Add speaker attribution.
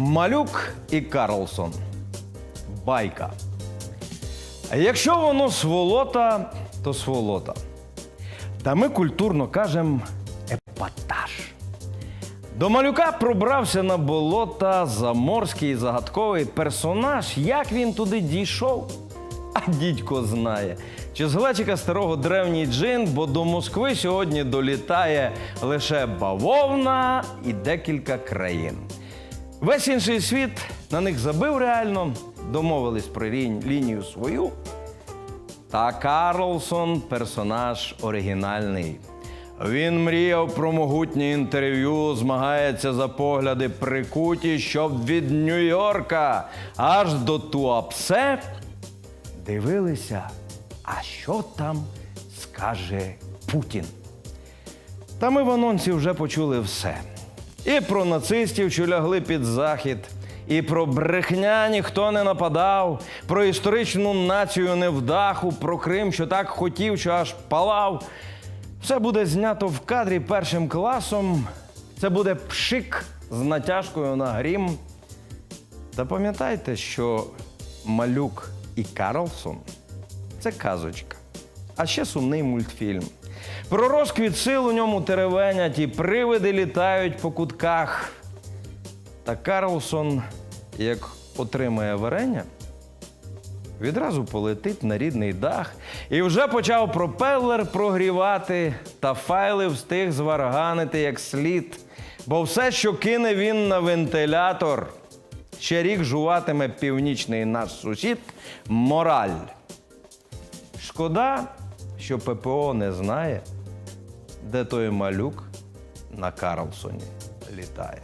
Speaker 1: Малюк і Карлсон. Байка. Якщо воно сволота, то сволота. Та ми культурно кажемо епатаж. До малюка пробрався на болота заморський загадковий персонаж. Як він туди дійшов? А дідько знає. Чи з глечика старого древній джин, бо до Москви сьогодні долітає лише бавовна і декілька країн. Весь інший світ на них забив реально, домовились про лінію свою. Та Карлсон персонаж оригінальний. Він мріяв про могутнє інтерв'ю, змагається за погляди прикуті, щоб від Нью-Йорка аж до Туапсе дивилися, а що там скаже Путін. Та ми в анонсі вже почули все. І про нацистів, що лягли під захід, і про брехня ніхто не нападав, про історичну націю невдаху, про Крим, що так хотів, що аж палав. Все буде знято в кадрі першим класом. Це буде пшик з натяжкою на грім. Та пам'ятайте, що малюк і Карлсон це казочка. А ще сумний мультфільм. Про розквіт сил у ньому теревенять і привиди літають по кутках. Та Карлсон, як отримає варення, відразу полетить на рідний дах і вже почав пропелер прогрівати, та файли встиг зварганити як слід. Бо все, що кине він на вентилятор, ще рік жуватиме північний наш сусід мораль. Шкода, що ППО не знає, де той малюк на Карлсоні літає.